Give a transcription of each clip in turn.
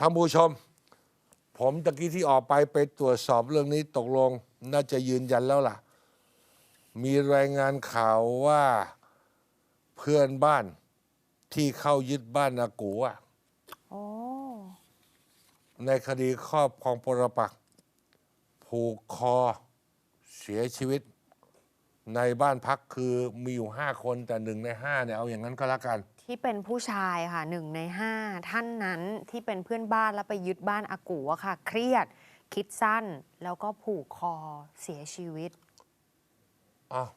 ท่านผู้ชม ผมตะกี้ที่ออกไปไปตรวจสอบเรื่องนี้ตกลงน่าจะยืนยันแล้วล่ะ มีรายงานข่าวว่าเพื่อนบ้านที่เข้ายึดบ้านอากูอะโอ้ในคดีครอบครองปรปักษ์ผูกคอเสียชีวิต ในบ้านพักคือมีอยู่ห้าคนแต่หนึ่งในห้าเนี่ยเอาอย่างนั้นก็แล้วกัน ที่เป็นผู้ชายค่ะหนึ่งในห้าท่านนั้นที่เป็นเพื่อนบ้านแล้วไปยึดบ้านอากูอะค่ะ เครียดคิดสั้นแล้วก็ผูกคอเสียชีวิตอ้าว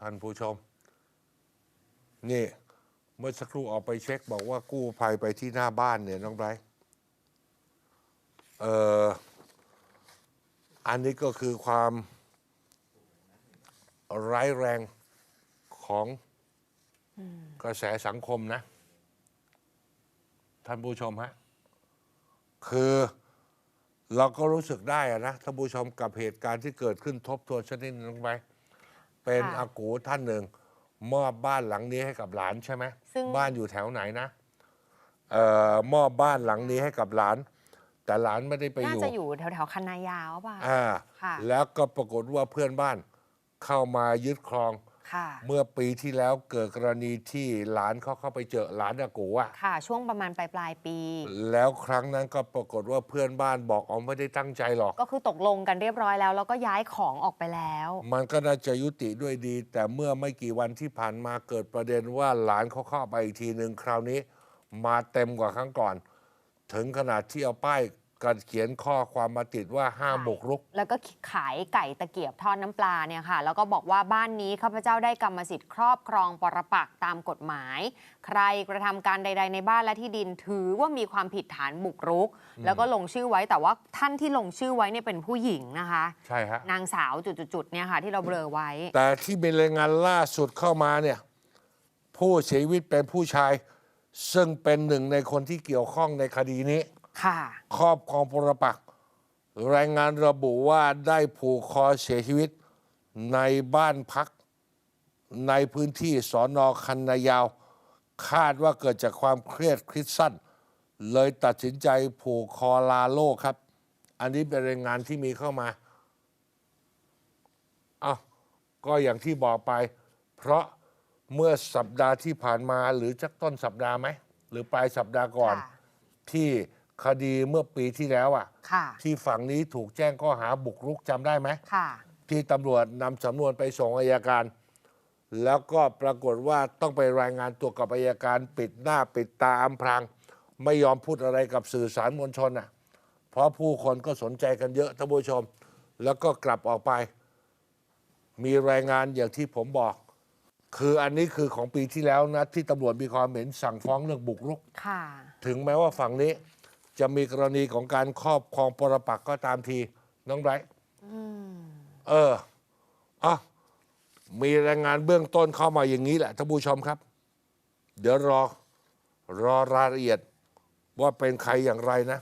ท่านผู้ชม นี่ เมื่อสักครู่ออกไปเช็คบอกว่ากู้ภัยไปที่หน้าบ้านเนี่ยน้องไบรท์เอ่ออันนี้ก็คือความ ร้ายแรงของกระแสสังคมนะ ท่านผู้ชมฮะ คือเราก็รู้สึกได้อะนะท่านผู้ชมกับเหตุการณ์ที่เกิดขึ้นทบทวนชนิดนึงไป เป็นค่ะอากูท่านหนึ่ง มอบบ้านหลังนี้ให้กับหลานใช่ไหมซึ่งบ้านอยู่แถวไหนนะเอ่อมอบบ้านหลังนี้ให้กับหลาน แต่หลานไม่ได้ไปน่าอยู่จะอยู่แถวแถวๆคันนายาวป่ะ อ่าค่ะแล้วก็ปรากฏว่าเพื่อนบ้าน เข้ามายึดครอง ค่ะ เมื่อปีที่แล้วเกิดกรณีที่หลานเขาเข้าไปเจอหลานอากูอะค่ะ ช่วงประมาณปลายปลายๆปี แล้วครั้งนั้นก็ปรากฏว่าเพื่อนบ้านบอกอ๋อไม่ได้ตั้งใจหรอก ก็คือตกลงกันเรียบร้อยแล้ว แล้วก็ย้ายของออกไปแล้ว มันก็น่าจะยุติด้วยดี แต่เมื่อไม่กี่วันที่ผ่านมาเกิดประเด็นว่าหลานเขาเข้าไปอีกทีหนึ่งคราวนี้ มาเต็มกว่าครั้งก่อน ถึงขนาดที่เอาป้าย การเขียนข้อความมาติดว่าห้ามบุกรุก แล้วก็ขายไก่ตะเกียบทอดน้ำปลาเนี่ยค่ะ แล้วก็บอกว่าบ้านนี้ข้าพเจ้าได้กรรมสิทธิ์ครอบครองปรปักษ์ตามกฎหมาย ใครกระทำการใด ๆ ในบ้านและที่ดินถือว่ามีความผิดฐานบุกรุก แล้วก็ลงชื่อไว้แต่ว่าท่านที่ลงชื่อไว้เนี่ยเป็นผู้หญิงนะคะ ใช่ฮะนางสาวจุดๆๆเนี่ยค่ะ ที่เราเบลอไว้ แต่ที่มีรายงานล่าสุดเข้ามาเนี่ยผู้เสียชีวิตเป็นผู้ชาย ซึ่งเป็นหนึ่งในคนที่เกี่ยวข้องในคดีนี้ ค่ะครอบครองปรปักษ์รายงานระบุว่าได้ผูกคอเสียชีวิตในบ้านพัก ในพื้นที่สอนอคันนายาว คาดว่าเกิดจากความเครียดคริสสั้น เลยตัดสินใจผูกคอลาโลกครับ อันนี้เป็นรายงานที่มีเข้ามาอ้าวก็อย่างที่บอกไป เพราะเมื่อสัปดาห์ที่ผ่านมาหรือจักต้นสัปดาห์ไหม หรือปลายสัปดาห์ก่อนค่ะที่ คดีเมื่อปีที่แล้วอะ ค่ะ ที่ฝั่งนี้ถูกแจ้งข้อหาบุกรุกจำได้ไหม ค่ะ ที่ตำรวจนำสำนวนไปส่งอายการ แล้วก็ปรากฏว่าต้องไปรายงานตัวกับอายการปิดหน้าปิดตาอำพราง ไม่ยอมพูดอะไรกับสื่อสารมวลชนอะ เพราะผู้คนก็สนใจกันเยอะท่านผู้ชม แล้วก็กลับออกไป มีรายงานอย่างที่ผมบอก คืออันนี้คือของปีที่แล้วนะที่ตำรวจมีความเห็นสั่งฟ้องเรื่องบุกรุก ค่ะ ถึงแม้ว่าฝั่งนี้ จะมีกรณีของการครอบครองปรปักษ์ก็ตามที น้องไบรท์เอออะมีรายงานเบื้องต้นเข้ามาอย่างนี้แหละท่านผู้ชมครับ เดี๋ยวรอรอรายละเอียดว่าเป็นใครอย่างไรนะ